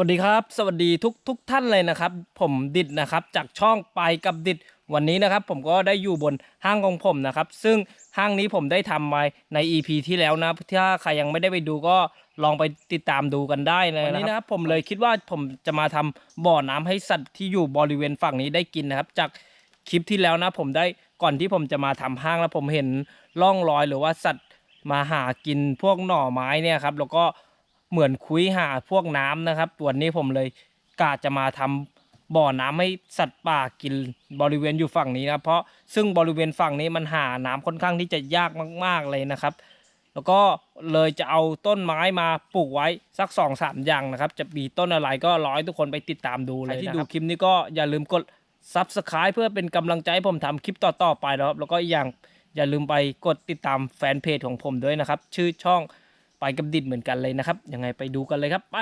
วัสดีครับ สวัสดีทุกทุกท่านเลยนะครับ ผมดิดนะครับจากช่องไปกับดิดวันนี้นะครับ ผมก็ได้อยู่บนห้างของผมนะครับ ซึ่งห้างนี้ผมได้ทำมาใน EP ที่แล้วนะถ้าใครยังไม่ได้ไปดูก็ลองไปติดตามดูกันได้เลยวันนี้นะครับผมเลยคิดว่าผมจะมาทำบ่อน้ำให้สัตว์ที่อยู่บริเวณฝั่งนี้ได้กินนะครับ จากคลิปที่แล้วนะ ผมได้ก่อนที่ผมจะมาทำห้างแล้วผมเห็นร่องรอยหรือว่าสัตว์มาหากินพวกหน่อไม้เนี่ยครับแล้วก็ เหมือนคุยหาพวกน้ำนะครับวันนี้ผมเลยกะจะมาทำบ่อน้ำให้สัตว์ป่ากินบริเวณอยู่ฝั่งนี้นะเพราะซึ่งบริเวณฝั่งนี้มันหาน้ำค่อนข้างที่จะยากมาก ๆเลยนะครับ แล้วก็เลยจะเอาต้นไม้มาปลูกไว้สักสองสามอย่างนะครับ จะมีต้นอะไรก็รอให้ทุกคนไปติดตามดูเลยที่ดูคลิปนี้ก็อย่าลืมกด Subscribe เพื่อเป็นกำลังใจให้ผมทำคลิปต่อๆไปนะครับ แล้วก็อีกอย่างอย่าลืมไปกดติดตามแฟนเพจของผมด้วยนะครับ ชื่อช่อง ไปกับดิดเหมือนกันเลยนะครับยังไงไปดูกันเลยครับไป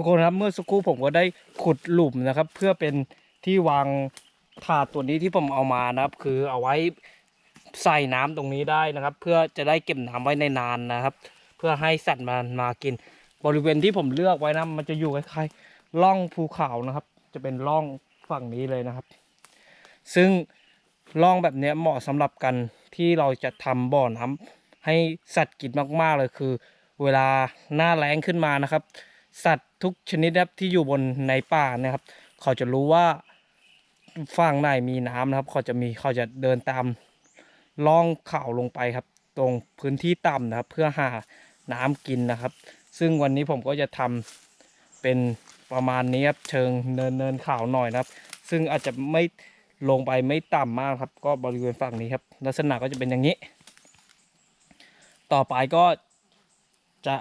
ทุกคนครับเมื่อสักครู่ผมก็ได้ขุดหลุมนะครับ เพื่อเป็นที่วางถาดตัวนี้ที่ผมเอามานะครับ คือเอาไว้ใส่น้ำตรงนี้ได้นะครับ เพื่อจะได้เก็บน้ำไว้ในนานนะครับ เพื่อให้สัตว์มันมากิน บริเวณที่ผมเลือกไว้นะมันจะอยู่คล้ายๆร่องภูเขานะครับ จะเป็นร่องฝั่งนี้เลยนะครับ ซึ่งร่องแบบนี้เหมาะสำหรับกันที่เราจะทำบ่อน้ำให้สัตว์กินมากๆเลยคือ เวลาหน้าแล้งขึ้นมานะครับ สัตว์ทุกชนิดนะครับที่อยู่บนในป่านะครับ เขาจะรู้ว่าฝั่งไหนมีน้ำนะครับ เขาจะมีเขาจะเดินตามล่องเขาลงไปครับ ตรงพื้นที่ต่ำนะครับ เพื่อหาน้ำกินนะครับ ซึ่งวันนี้ผมก็จะทำเป็นประมาณนี้ครับเชิงเนินเนินเขาหน่อยนะครับ ซึ่งอาจจะไม่ลงไปไม่ต่ำมากครับ ก็บริเวณฝั่งนี้ครับ ลักษณะก็จะเป็นอย่างนี้ ต่อไปก็จะ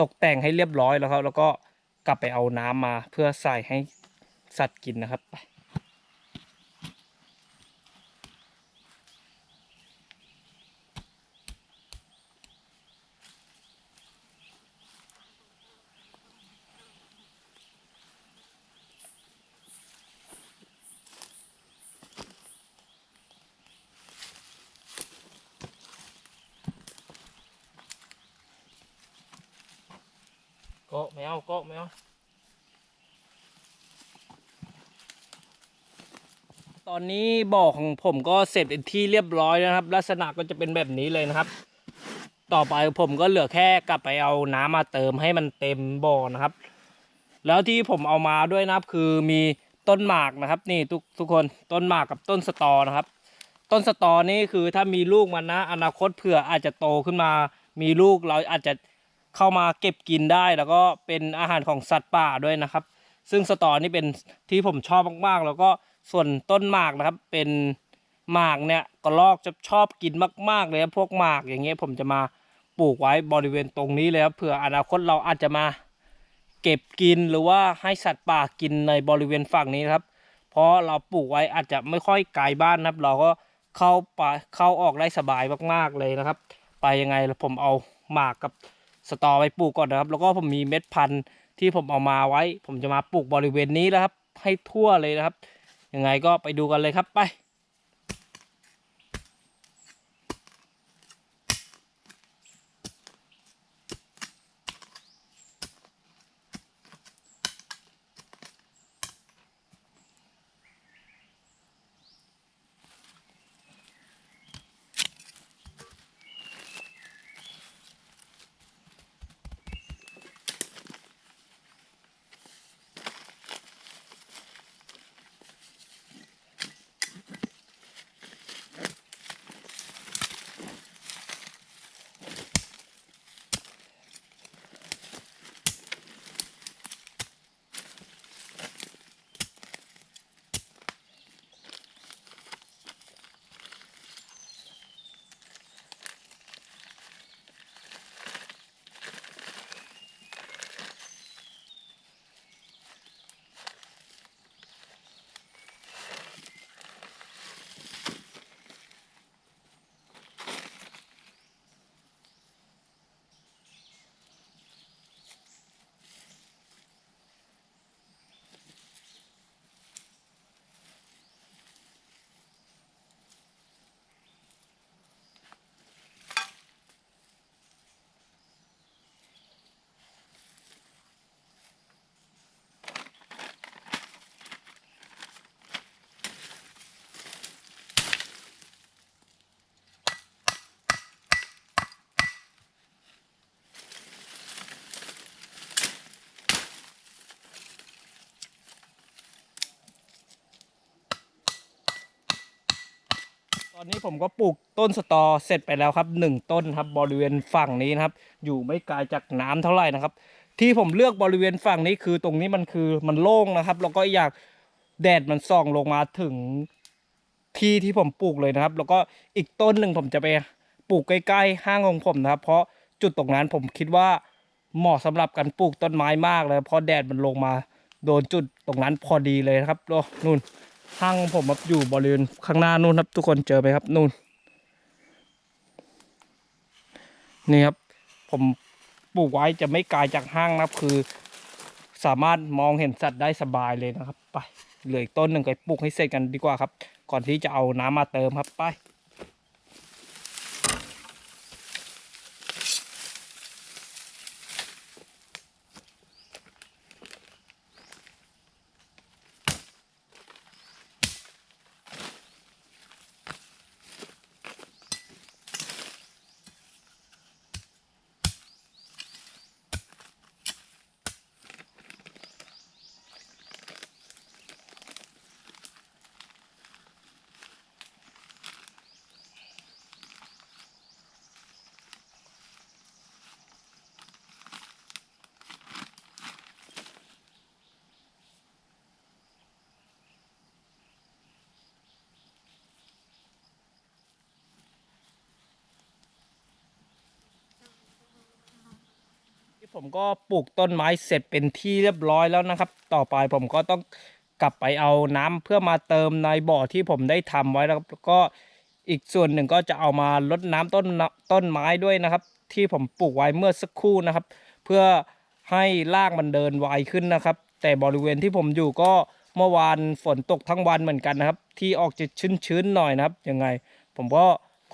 ตกแต่งให้เรียบร้อยแล้วครับ แล้วก็กลับไปเอาน้ำมาเพื่อใส่ให้สัตว์กินนะครับไป เอาก็ไม่เอาตอนนี้บ่อของผมก็เสร็จเป็นที่เรียบร้อยแล้วนะครับ ลักษณะก็จะเป็นแบบนี้เลยนะครับ ต่อไปผมก็เหลือแค่กลับไปเอาน้ำมาเติมให้มันเต็มบ่อนะครับ แล้วที่ผมเอามาด้วยนะครับคือมีต้นหมากนะครับ นี่ทุกทุกคนต้นหมากกับต้นสตอนะครับ ต้นสตอนี่คือถ้ามีลูกมันนะ อนาคตเผื่ออาจจะโตขึ้นมา มีลูกเราอาจจะ เข้ามาเก็บกินได้ แล้วก็เป็นอาหารของสัตว์ป่าด้วยนะครับ ซึ่งสตอนี่เป็นที่ผมชอบมากๆ แล้วก็ส่วนต้นหมากนะครับ เป็นหมากเนี่ยกระรอกจะชอบกินมาก ๆ เลยพวกหมากอย่างเงี้ยผมจะมาปลูกไว้บริเวณตรงนี้เลยครับเผื่ออนาคตเราอาจจะมาเก็บกินหรือว่าให้สัตว์ป่ากินในบริเวณฝั่งนี้ครับ เพราะเราปลูกไว้อาจจะไม่ค่อยไกลบ้านนะครับ เราก็เข้าป่าเข้าออกได้สบายมากๆเลยนะครับ ไปยังไงผมเอาหมากกับ สตอไปปลูกก่อนนะครับ แล้วก็ผมมีเม็ดพันธุ์ที่ผมเอามาไว้ ผมจะมาปลูกบริเวณนี้แล้วครับ ให้ทั่วเลยนะครับยังไงก็ไปดูกันเลยครับไป อนนี้ผมก็ปลูกต้นสตอเสร็จไปแล้วครับหนึ่งต้นครับบริเวณฝั่งนี้นะครับ อยู่ไม่ไกลจากน้ำเท่าไหร่นะครับ ที่ผมเลือกบริเวณฝั่งนี้คือตรงนี้มันคือมันโล่งนะครับ แล้วก็อยากแดดมันส่องลงมาถึงที่ที่ผมปลูกเลยนะครับ แล้วก็อีกต้นหนึ่งผมจะไปปลูกใกล้ๆห้างของผมนะครับ เพราะจุดตรงนั้นผมคิดว่าเหมาะสำหรับการปลูกต้นไม้มากเลยเพราะแดดมันลงมาโดนจุดตรงนั้นพอดีเลยนะครับโอ้นู่น ห้างของผมครับอยู่บริเวณข้างหน้านู่นครับ ทุกคนเจอไหมครับนู่น นี่ครับ ผมปลูกไว้จะไม่ไกลจากห้างนะครับคือ สามารถมองเห็นสัตว์ได้สบายเลยนะครับ ไปเหลืออีกต้นหนึ่งไปปลูกให้เสร็จกันดีกว่าครับ ก่อนที่จะเอาน้ำมาเติมครับไป ผมก็ปลูกต้นไม้เสร็จเป็นที่เรียบร้อยแล้วนะครับ ต่อไปผมก็ต้องกลับไปเอาน้ำเพื่อมาเติมในบ่อที่ผมได้ทำไว้แล้วก็อีกส่วนหนึ่งก็จะเอามาลดน้ำต้นต้นไม้ด้วยนะครับ ที่ผมปลูกไว้เมื่อสักครู่นะครับ เพื่อให้รากมันเดินไวขึ้นนะครับ แต่บริเวณที่ผมอยู่ก็เมื่อวานฝนตกทั้งวันเหมือนกันนะครับ ที่ออกจะชื้นๆหน่อยนะครับยังไง ผมก็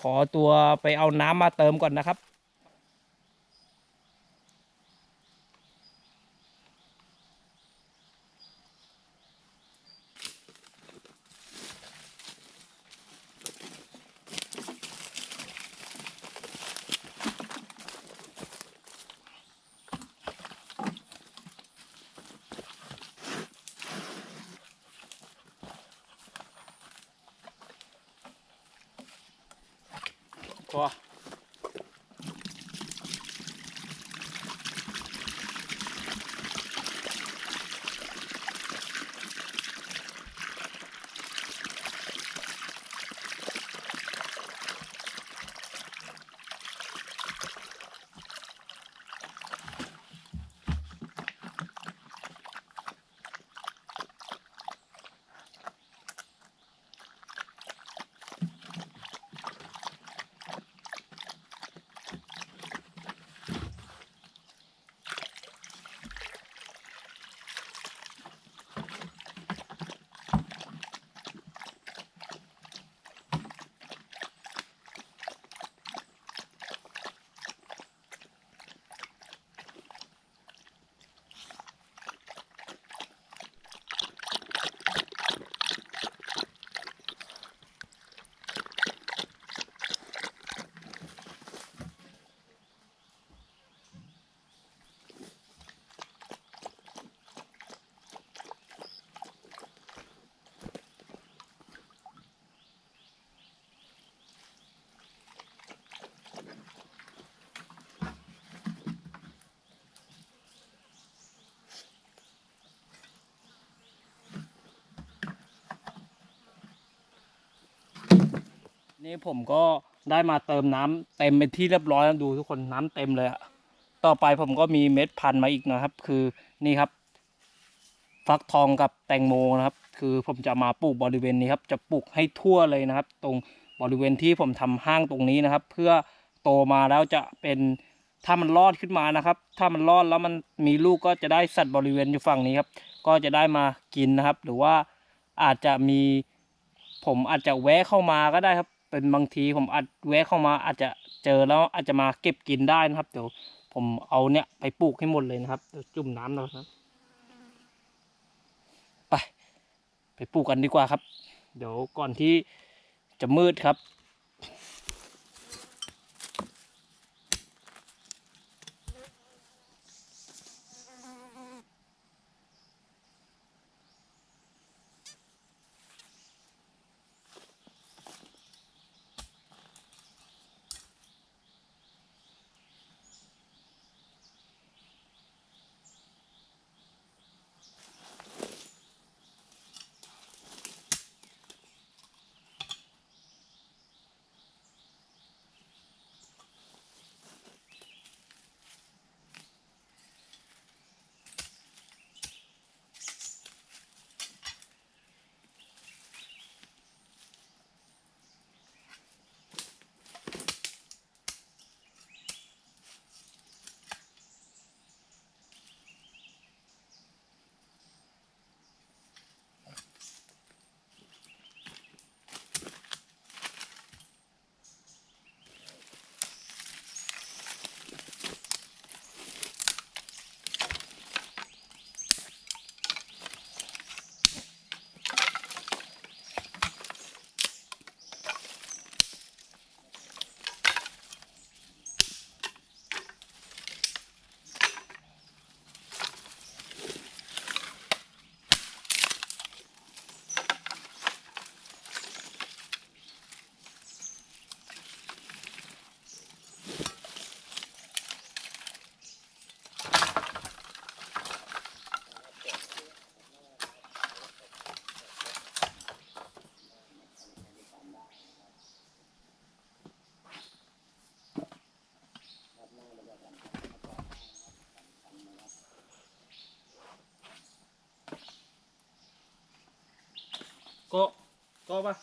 ขอตัวไปเอาน้ำมาเติมก่อนนะครับ ก็ นี่ผมก็ได้มาเติมน้ำเต็มเป็นที่เรียบร้อยแล้วดูทุกคนน้ำเต็มเลยอะต่อไปผมก็มีเม็ดพันธุ์มาอีกนะครับ คือนี่ครับ ฟักทองกับแตงโมนะครับ คือผมจะมาปลูกบริเวณนี้ครับ จะปลูกให้ทั่วเลยนะครับ ตรงบริเวณที่ผมทำห้างตรงนี้นะครับ เพื่อโตมาแล้วจะเป็นถ้ามันรอดขึ้นมานะครับ ถ้ามันรอดแล้วมันมีลูกก็จะได้สัตว์บริเวณอยู่ฝั่งนี้ครับ ก็จะได้มากินนะครับ หรือว่าอาจจะมีผมอาจจะแวะเข้ามาก็ได้ครับ เป็นบางทีผมอาจแวะเข้ามาอาจจะเจอแล้วอาจจะมาเก็บกินได้นะครับ เดี๋ยวผมเอาเนี่ยไปปลูกให้หมดเลยนะครับเดี๋ยวจุ่มน้ำแล้วนะครับ ไป ไปปลูกกันดีกว่าครับ เดี๋ยวก่อนที่จะมืดครับ ก็ปะ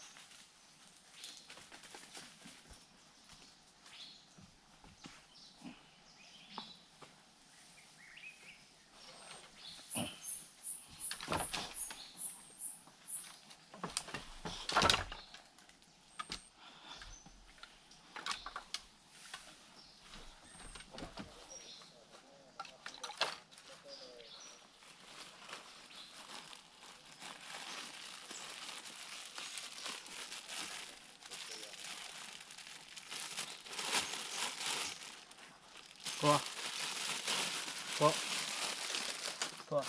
ก็ก็ก็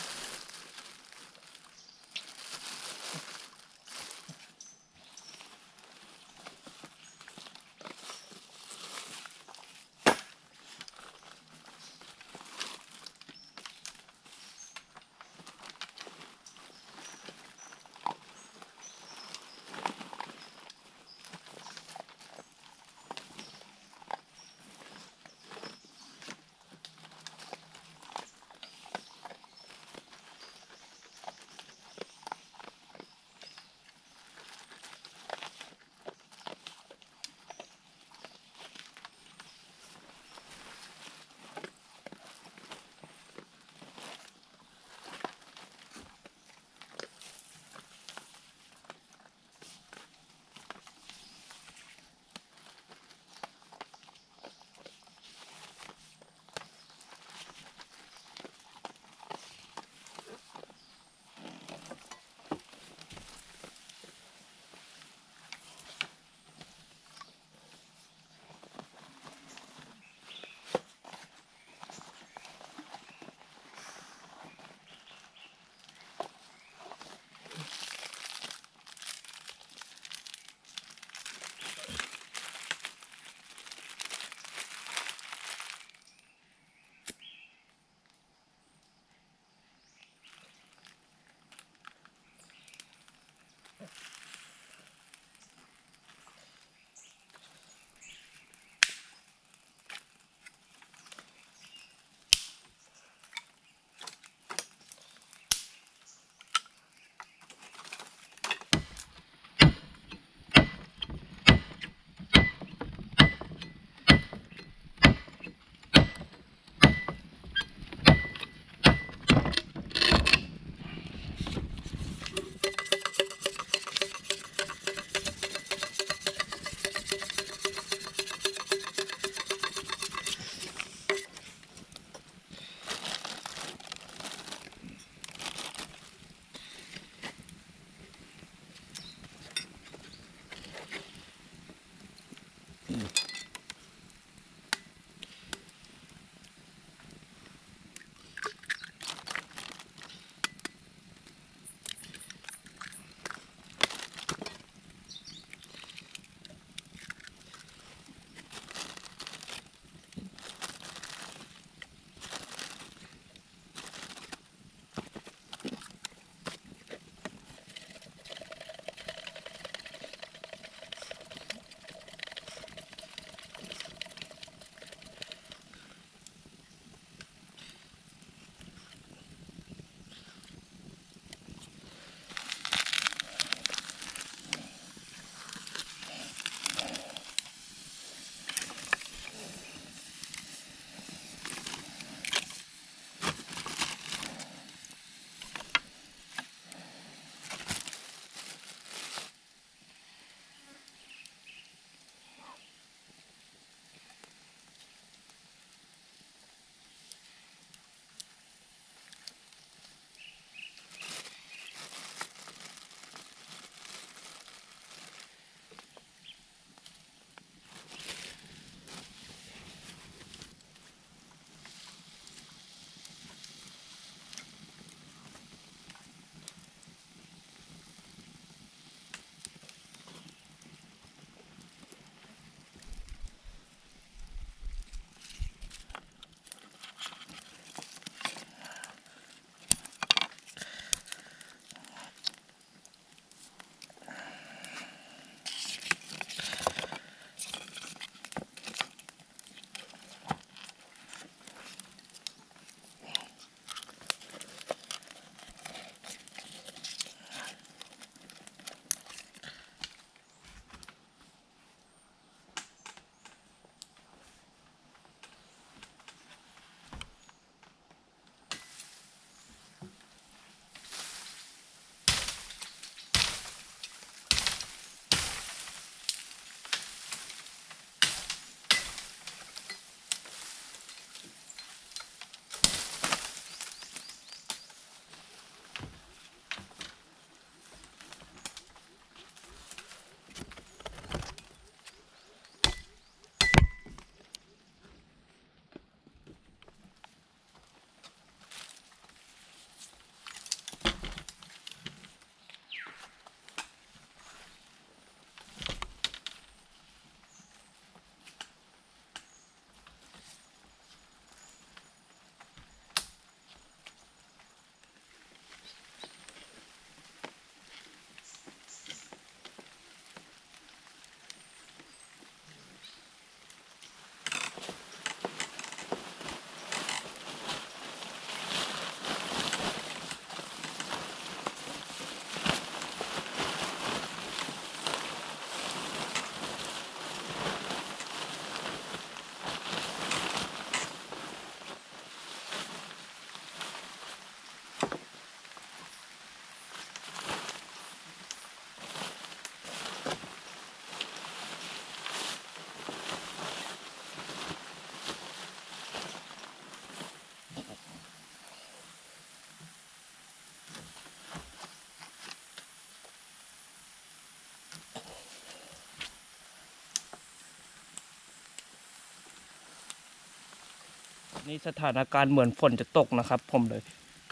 นี่สถานการณ์เหมือนฝนจะตกนะครับ ผมเลย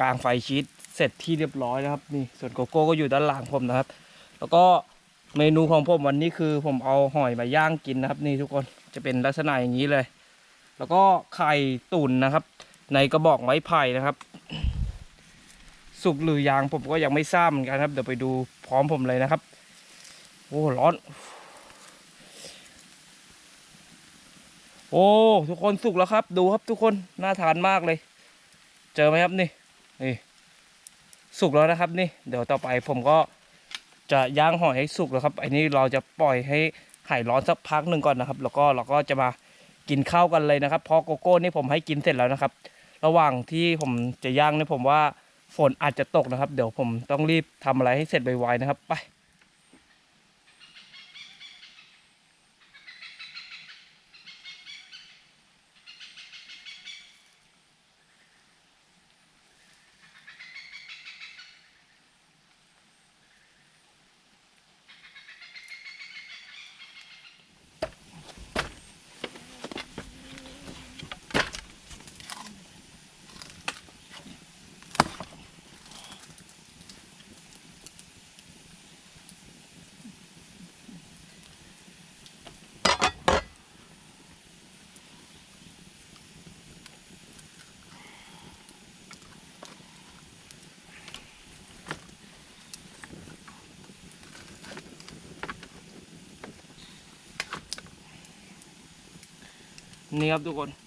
กลางไฟชีตเสร็จที่เรียบร้อยแล้วครับนี่ส่วนโกโก้ก็อยู่ด้านหลังผมนะครับ แล้วก็เมนูของผมวันนี้คือผมเอาหอยมาย่างกินนะครับ นี่ทุกคนจะเป็นลักษณะอย่างนี้เลย แล้วก็ไข่ตุ๋นนะครับ ในกระบอกไม้ไผ่นะครับ สุกหรือยังผมก็ยังไม่ทราบเหมือนกันครับ เดี๋ยวไปดูพร้อมผมเลยนะครับโอ้ร้อน โอ้ ทุกคนสุกแล้วครับ ดูครับทุกคนน่าทานมากเลย เจอไหมครับนี่นี่สุกแล้วนะครับนี่ เดี๋ยวต่อไปผมก็จะย่างหอยให้สุกแล้วครับไอ้นี่เราจะปล่อยให้หายร้อนสักพักหนึ่งก่อนนะครับ แล้วก็เราก็จะมากินข้าวกันเลยนะครับ เพราะโกโก้นี่ผมให้กินเสร็จแล้วนะครับ ระหว่างที่ผมจะย่างเนี่ยผมว่าฝนอาจจะตกนะครับ เดี๋ยวผมต้องรีบทำอะไรให้เสร็จไวๆนะครับ ไป นี่ครับทุกคน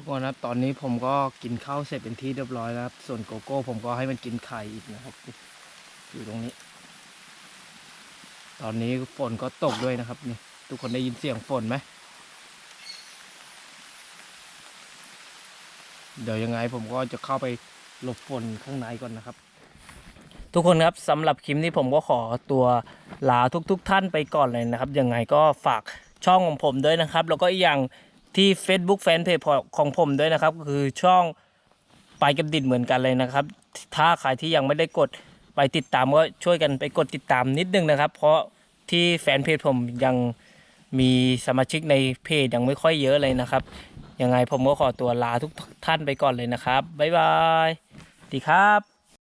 ทุกคนครับตอนนี้ผมก็กินข้าวเสร็จเป็นที่เรียบร้อยแล้วครับ ส่วนโกโก้ ผมก็ให้มันกินไข่อีกนะครับ อยู่ตรงนี้ ตอนนี้ฝนก็ตกด้วยนะครับนี่ ทุกคนได้ยินเสียงฝนไหมเดี๋ยวยังไงผมก็จะเข้าไปหลบฝนข้างในก่อนนะครับ ทุกคนครับสำหรับคลิปนี้ผมก็ขอตัวลาทุกๆทท่านไปก่อนเลยนะครับยังไงก็ฝากช่องของผมด้วยนะครับ แล้วก็อีกอย่าง ที่ Facebook Fanpage ของผมด้วยนะครับก็คือช่องไปกับดิดเหมือนกันเลยนะครับ ถ้าใครที่ยังไม่ได้กดไปติดตามก็ช่วยกันไปกดติดตามนิดนึงนะครับ เพราะที่แฟนเพจผมยังมีสมาชิกในเพจยังไม่ค่อยเยอะเลยนะครับ ยังไงผมก็ขอตัวลาทุกท่านไปก่อนเลยนะครับ บ๊ายบายสวัสดีครับ